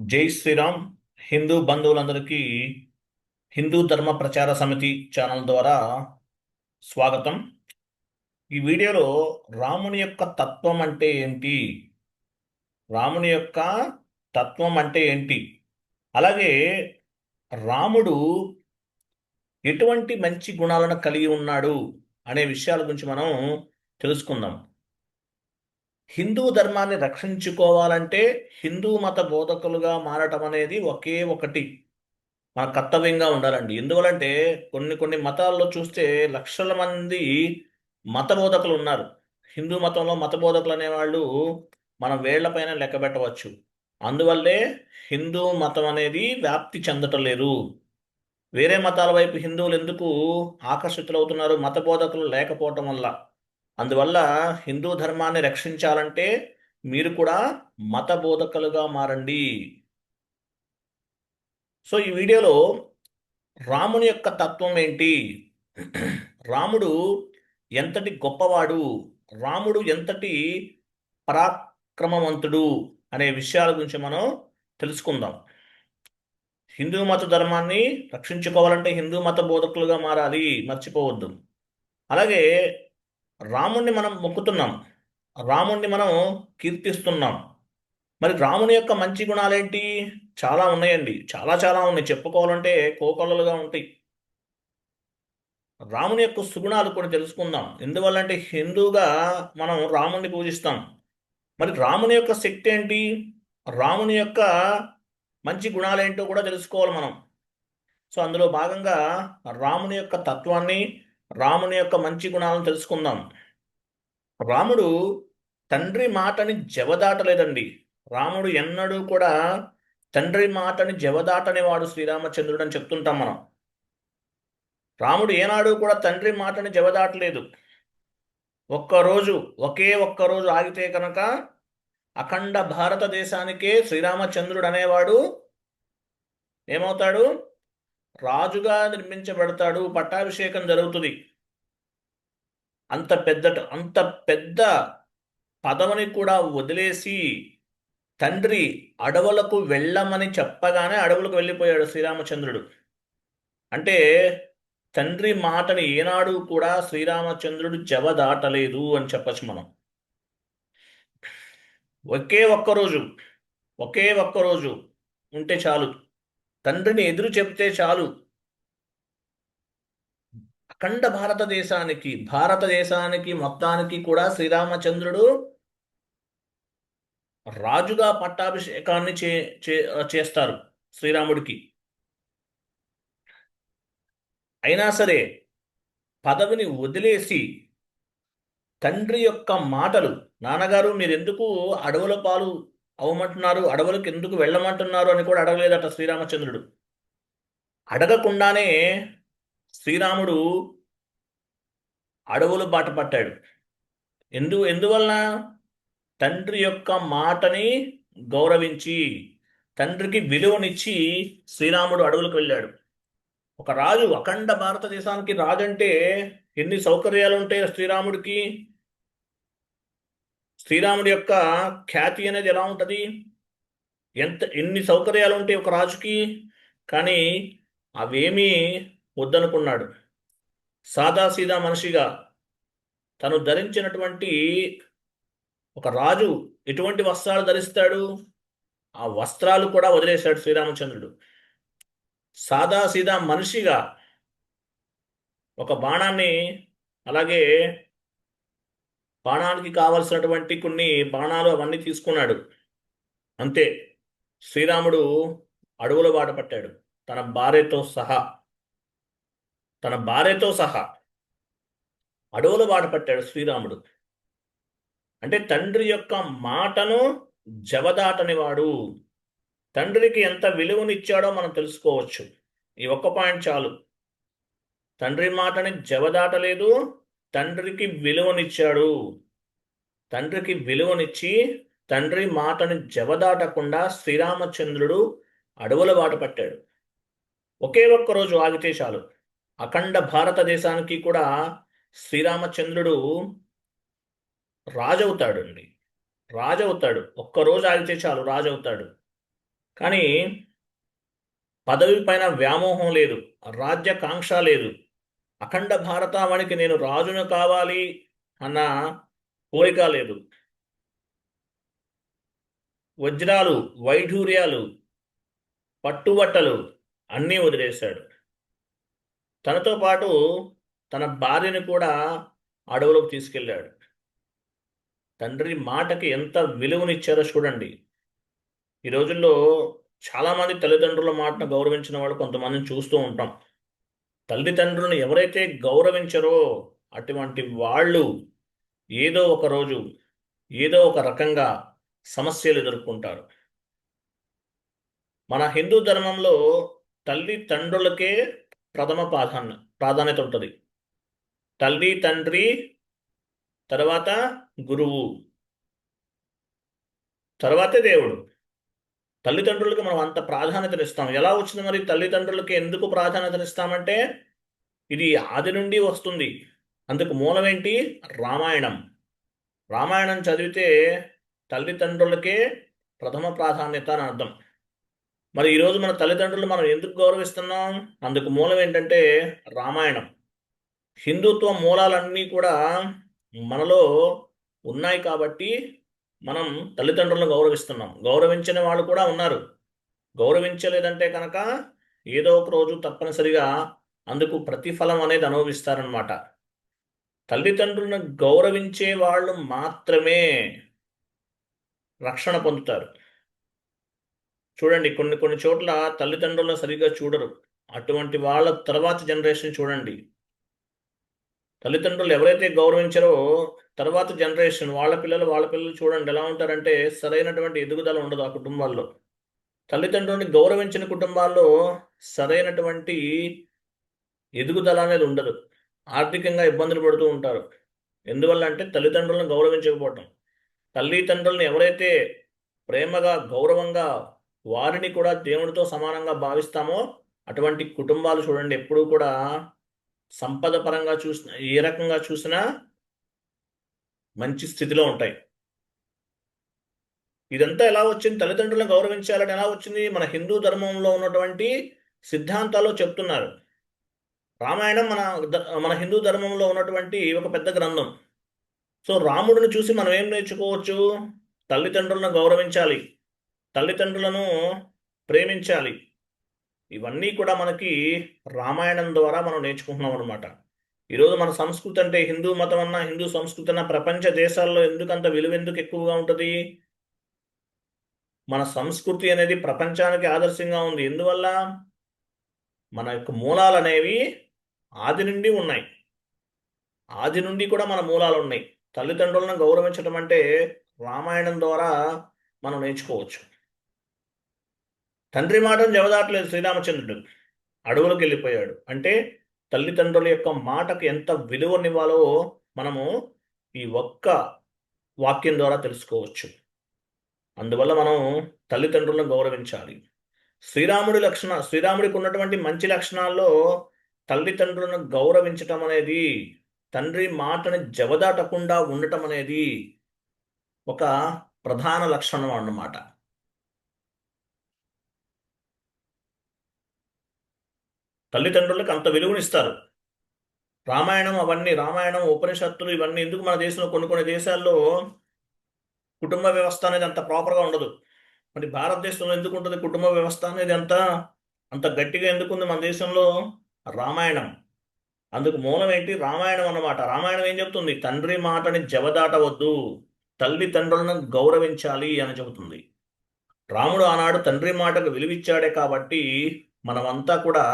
జై శ్రీరామ్. హిందూ బంధువులందరికీ హిందూ ధర్మ ప్రచార సమితి ఛానల్ ద్వారా స్వాగతం. ఈ వీడియోలో రాముని యొక్క తత్వం అంటే ఏంటి? రాముని యొక్క తత్వం అంటే ఏంటి? అలాగే రాముడు ఎటువంటి మంచి గుణాలను కలిగి ఉన్నాడు అనే విషయాల గురించి మనం తెలుసుకుందాం. హిందూ ధర్మాన్ని రక్షించుకోవాలంటే హిందూ మత బోధకులుగా మారటం అనేది ఒకే ఒకటి. మన కర్తవ్యంగా ఉండాలండి. ఎందువలంటే కొన్ని కొన్ని మతాల్లో చూస్తే లక్షల మంది మత బోధకులు ఉన్నారు. హిందూ మతంలో మత బోధకులు అనేవాళ్ళు మనం వేళ్ళపైన లెక్క పెట్టవచ్చు. అందువల్లే హిందూ మతం అనేది వ్యాప్తి చెందటం లేదు. వేరే మతాల వైపు హిందువులు ఎందుకు ఆకర్షితులవుతున్నారు? మత బోధకులు లేకపోవటం వల్ల. అందువల్ల హిందూ ధర్మాన్ని రక్షించాలంటే మీరు కూడా మత బోధకులుగా మారండి. సో ఈ వీడియోలో రాముని యొక్క తత్వం ఏంటి? రాముడు ఎంతటి గొప్పవాడు? రాముడు ఎంతటి పరాక్రమవంతుడు? అనే విషయాల గురించి మనం తెలుసుకుందాం. హిందూ మత ధర్మాన్ని రక్షించుకోవాలంటే హిందూ మత బోధకులుగా మారాలి. మర్చిపోవద్దు. అలాగే రాముణ్ణి మనం మొక్కుతున్నాం. రాముణ్ణి మనం కీర్తిస్తున్నాం. మరి రాముని యొక్క మంచి గుణాలేంటి? చాలా ఉన్నాయండి. చాలా చాలా ఉన్నాయి. చెప్పుకోవాలంటే కోకొల్లలుగా ఉంటాయి. రాముని యొక్క సుగుణాలు కూడా తెలుసుకుందాం. ఎందువల్లంటే హిందూగా మనం రాముణ్ణి పూజిస్తాం. మరి రాముని యొక్క శక్తి ఏంటి? రాముని యొక్క మంచి గుణాలేంటో కూడా తెలుసుకోవాలి మనం. సో అందులో భాగంగా రాముని యొక్క తత్వాన్ని రాముని యొక్క మంచి గుణాలను తెలుసుకుందాం. రాముడు తండ్రి మాటని జవదాటలేదండి. రాముడు ఎన్నడూ కూడా తండ్రి మాటని జవదాటనేవాడు శ్రీరామచంద్రుడు అని చెప్తుంటాం మనం. రాముడు ఏనాడు కూడా తండ్రి మాటని జవదాటలేదు. ఒక్కరోజు ఒకే ఒక్కరోజు ఆగితే కనుక అఖండ భారతదేశానికే శ్రీరామచంద్రుడు అనేవాడు ఏమవుతాడు? రాజుగా నిర్మించబడతాడు పట్టాభిషేకం జరుగుతుంది. అంత పెద్ద అంత పెద్ద పదవిని కూడా వదిలేసి తండ్రి అడవులకు వెళ్ళమని చెప్పగానే అడవులకు వెళ్ళిపోయాడు శ్రీరామచంద్రుడు. అంటే తండ్రి మాటని ఏనాడు కూడా శ్రీరామచంద్రుడు జవ దాటలేదు అని చెప్పచ్చు మనం. ఒకే ఒక్కరోజు ఒకే ఒక్కరోజు ఉంటే చాలు. తండ్రిని ఎదురు చెప్తే చాలు. అఖండ భారతదేశానికి భారతదేశానికి మొత్తానికి కూడా శ్రీరామచంద్రుడు రాజుగా పట్టాభిషేకాన్ని చే చేస్తారు శ్రీరాముడికి. అయినా సరే పదవిని వదిలేసి తండ్రి యొక్క మాటలు నాన్నగారు మీరెందుకు అడవుల పాలు అవమంటున్నారు అడవులకు ఎందుకు వెళ్ళమంటున్నారు అని కూడా అడగలేదట శ్రీరామచంద్రుడు. అడగకుండానే శ్రీరాముడు అడవులు బాట పట్టాడు. ఎందు ఎందువలన? తండ్రి యొక్క మాటని గౌరవించి తండ్రికి విలువనిచ్చి శ్రీరాముడు అడవులకు వెళ్ళాడు. ఒక రాజు అఖండ భారతదేశానికి రాజు అంటే ఎన్ని సౌకర్యాలు ఉంటాయి శ్రీరాముడికి? శ్రీరాముడి యొక్క ఖ్యాతి అనేది ఎలా ఉంటుంది? ఎంత ఎన్ని సౌకర్యాలు ఉంటాయి ఒక రాజుకి కానీ అవేమీ వద్దనుకున్నాడు. సాదాసీదా మనిషిగా తను ధరించినటువంటి ఒక రాజు ఎటువంటి వస్త్రాలు ధరిస్తాడు? ఆ వస్త్రాలు కూడా వదిలేశాడు శ్రీరామచంద్రుడు. సాదాసీదా మనిషిగా ఒక బాణాన్ని అలాగే బాణానికి కావలసినటువంటి కొన్ని బాణాలు అవన్నీ తీసుకున్నాడు. అంతే. శ్రీరాముడు అడవుల బాట పట్టాడు. తన భార్యతో సహా. తన భార్యతో సహా. అడవుల బాట పట్టాడు శ్రీరాముడు. అంటే తండ్రి యొక్క మాటను జవదాటనివాడు. తండ్రికి ఎంత విలువనిచ్చాడో మనం తెలుసుకోవచ్చు. ఈ ఒక్క పాయింట్ చాలు. తండ్రి మాటని జవదాటలేదు. తండ్రికి విలువనిచ్చాడు. తండ్రికి విలువనిచ్చి తండ్రి మాటని జవదాటకుండా శ్రీరామచంద్రుడు అడవుల బాట పట్టాడు. ఒకే ఒక్క రోజు ఆగితే చాలు. అఖండ భారతదేశానికి కూడా శ్రీరామచంద్రుడు రాజవుతాడు. అండి రాజవుతాడు ఒక్కరోజు ఆగితే చాలు రాజవుతాడు. కానీ పదవి పైన వ్యామోహం లేదు. రాజ్యకాంక్ష లేదు. అఖండ భారతావనికి నేను రాజును కావాలి అన్న కోరిక లేదు. వజ్రాలు వైఢూర్యాలు పట్టుబట్టలు అన్నీ వదిలేశాడు. తనతో పాటు తన భార్యను కూడా అడవులోకి తీసుకెళ్ళాడు. తండ్రి మాటకి ఎంత విలువనిచ్చారో చూడండి. ఈ రోజుల్లో చాలామంది తల్లిదండ్రుల మాటను గౌరవించిన వాళ్ళు కొంతమందిని చూస్తూ ఉంటాం. తల్లిదండ్రులను ఎవరైతే గౌరవించరో అటువంటి వాళ్ళు ఏదో ఒక రోజు ఏదో ఒక రకంగా సమస్యలు ఎదుర్కొంటారు. మన హిందూ ధర్మంలో తల్లి తండ్రులకే ప్రథమ ప్రాధాన్య ప్రాధాన్యత ఉంటుంది. తల్లి తండ్రి తర్వాత గురువు తర్వాతే దేవుడు. తల్లిదండ్రులకి మనం అంత ప్రాధాన్యతనిస్తాం. ఎలా వచ్చింది మరి తల్లిదండ్రులకి ఎందుకు ప్రాధాన్యతనిస్తామంటే ఇది ఆది నుండి వస్తుంది. అందుకు మూలమేంటి? రామాయణం. రామాయణం చదివితే తల్లిదండ్రులకే ప్రథమ ప్రాధాన్యత అని అర్థం. మరి ఈరోజు మన తల్లిదండ్రులు మనం ఎందుకు గౌరవిస్తున్నాం? అందుకు మూలం ఏంటంటే రామాయణం. హిందుత్వ మూలాలన్నీ కూడా మనలో ఉన్నాయి కాబట్టి మనం తల్లిదండ్రులను గౌరవిస్తున్నాం. గౌరవించని వాళ్ళు కూడా ఉన్నారు. గౌరవించలేదంటే కనుక ఏదో ఒక రోజు తప్పనిసరిగా అందుకు ప్రతిఫలం అనేది అనుభవిస్తారనమాట తల్లిదండ్రులను గౌరవించే వాళ్ళు మాత్రమే రక్షణ పొందుతారు. చూడండి కొన్ని కొన్ని చోట్ల తల్లిదండ్రులను సరిగ్గా చూడరు. అటువంటి వాళ్ళ తర్వాత జనరేషన్ చూడండి. తల్లిదండ్రులు ఎవరైతే గౌరవించారో తర్వాత జనరేషన్ వాళ్ళ పిల్లలు వాళ్ళ పిల్లలు చూడండి ఎలా ఉంటారంటే సరైనటువంటి ఎదుగుదల ఉండదు ఆ కుటుంబాల్లో. తల్లిదండ్రులని గౌరవించిన కుటుంబాల్లో సరైనటువంటి ఎదుగుదల అనేది ఉండదు. ఆర్థికంగా ఇబ్బందులు పడుతూ ఉంటారు. ఎందువల్ల అంటే తల్లిదండ్రులను గౌరవించకపోవటం. తల్లిదండ్రులను ఎవరైతే ప్రేమగా గౌరవంగా వారిని కూడా దేవునితో సమానంగా భావిస్తామో అటువంటి కుటుంబాలు చూడండి ఎప్పుడూ కూడా సంపద పరంగా చూసిన ఏ రకంగా చూసినా మంచి స్థితిలో ఉంటాయి. ఇదంతా ఎలా వచ్చింది? తల్లిదండ్రులను గౌరవించాలని ఎలా వచ్చింది? మన హిందూ ధర్మంలో ఉన్నటువంటి సిద్ధాంతాలు చెప్తున్నారు. రామాయణం మన మన హిందూ ధర్మంలో ఉన్నటువంటి ఒక పెద్ద గ్రంథం. సో రాముడిని చూసి మనం ఏం నేర్చుకోవచ్చు? తల్లిదండ్రులను గౌరవించాలి. తల్లిదండ్రులను ప్రేమించాలి. ఇవన్నీ కూడా మనకి రామాయణం ద్వారా మనం నేర్చుకుంటున్నాం అనమాట ఈరోజు మన సంస్కృతి అంటే హిందూ మతం అన్న హిందూ సంస్కృతి అన్న ప్రపంచ దేశాల్లో ఎందుకంత విలువ ఎందుకు ఎక్కువగా ఉంటుంది? మన సంస్కృతి అనేది ప్రపంచానికి ఆదర్శంగా ఉంది. ఎందువల్ల? మన యొక్క మూలాలు అనేవి ఆది నుండి ఉన్నాయి. ఆది నుండి కూడా మన మూలాలు ఉన్నాయి. తల్లిదండ్రులను గౌరవించడం అంటే రామాయణం ద్వారా మనం నేర్చుకోవచ్చు. తండ్రి మాటను జవదాటలేదు శ్రీరామచంద్రుడు. అడవులకు వెళ్ళిపోయాడు. అంటే తల్లిదండ్రుల యొక్క మాటకు ఎంత విలువనివ్వాలో మనము ఈ ఒక్క వాక్యం ద్వారా తెలుసుకోవచ్చు. అందువల్ల మనం తల్లిదండ్రులను గౌరవించాలి. శ్రీరాముడి లక్షణ శ్రీరాముడికి ఉన్నటువంటి మంచి లక్షణాల్లో తల్లిదండ్రులను గౌరవించటం అనేది తండ్రి మాటని జవదాటకుండా ఉండటం అనేది ఒక ప్రధాన లక్షణం అన్నమాట. తల్లిదండ్రులకు అంత వెలుగునిస్తారు. రామాయణం అవన్నీ రామాయణం ఉపనిషత్తులు ఇవన్నీ ఎందుకు మన దేశంలో కొన్ని కొన్ని దేశాల్లో కుటుంబ వ్యవస్థ అనేది అంత ప్రాపర్గా ఉండదు. మరి భారతదేశంలో ఎందుకు ఉంటుంది కుటుంబ వ్యవస్థ అనేది అంత అంత గట్టిగా ఎందుకుంది మన దేశంలో? రామాయణం. అందుకు మూలం ఏంటి? రామాయణం అన్నమాట. రామాయణం ఏం చెబుతుంది తండ్రి మాటని జవదాటవద్దు. తల్లిదండ్రులను గౌరవించాలి అని చెబుతుంది. రాముడు ఆనాడు తండ్రి మాటకు విలువిచ్చాడే కాబట్టి మనమంతా కూడా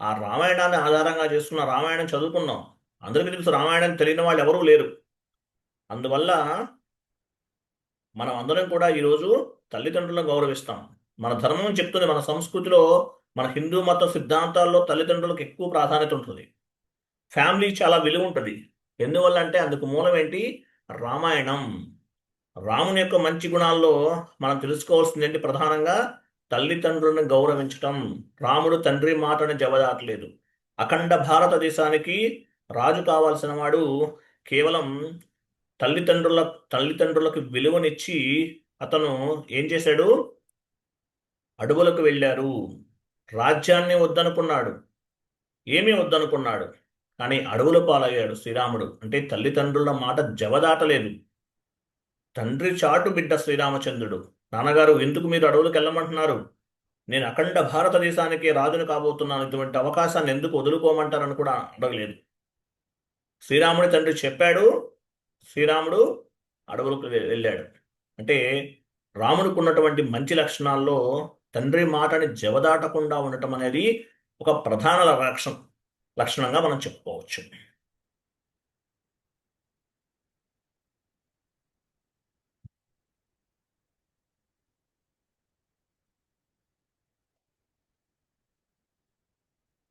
ఆ రామాయణాన్ని ఆధారంగా చేసుకున్న రామాయణం చదువుకున్నాం. అందరికీ తెలుసు రామాయణం తెలియని వాళ్ళు ఎవరూ లేరు. అందువల్ల మనం అందరం కూడా ఈరోజు తల్లిదండ్రులను గౌరవిస్తాం. మన ధర్మం చెప్తుంది మన సంస్కృతిలో మన హిందూ మత సిద్ధాంతాల్లో తల్లిదండ్రులకు ఎక్కువ ప్రాధాన్యత ఉంటుంది. ఫ్యామిలీ చాలా విలువ ఉంటుంది. ఎందువల్ల అంటే అందుకు మూలం ఏంటి? రామాయణం. రాముని యొక్క మంచి గుణాల్లో మనం తెలుసుకోవాల్సింది ఏంటి? ప్రధానంగా తల్లిదండ్రులను గౌరవించటం రాముడు తండ్రి మాటను జవదాటలేదు. అఖండ భారతదేశానికి రాజు కావాల్సిన వాడు కేవలం తల్లిదండ్రుల తల్లిదండ్రులకు విలువనిచ్చి అతను ఏం చేశాడు? అడవులకు వెళ్ళారు. రాజ్యాన్ని వద్దనుకున్నాడు. ఏమీ వద్దనుకున్నాడు. కానీ అడవుల పాలయ్యాడు శ్రీరాముడు. అంటే తల్లిదండ్రుల మాట జవదాటలేదు. తండ్రి చాటు బిడ్డ శ్రీరామచంద్రుడు. నాన్నగారు ఎందుకు మీరు అడవులకు వెళ్ళమంటున్నారు? నేను అఖండ భారతదేశానికి రాజును కాబోతున్నాను. ఇటువంటి అవకాశాన్ని ఎందుకు వదులుకోమంటారని కూడా అడగలేదు. శ్రీరాముడి తండ్రి చెప్పాడు. శ్రీరాముడు అడవులకు వెళ్ళాడు. అంటే రాముడికి ఉన్నటువంటి మంచి లక్షణాల్లో తండ్రి మాటని జవదాటకుండా ఉండటం అనేది ఒక ప్రధాన లక్షణం లక్షణంగా మనం చెప్పుకోవచ్చు.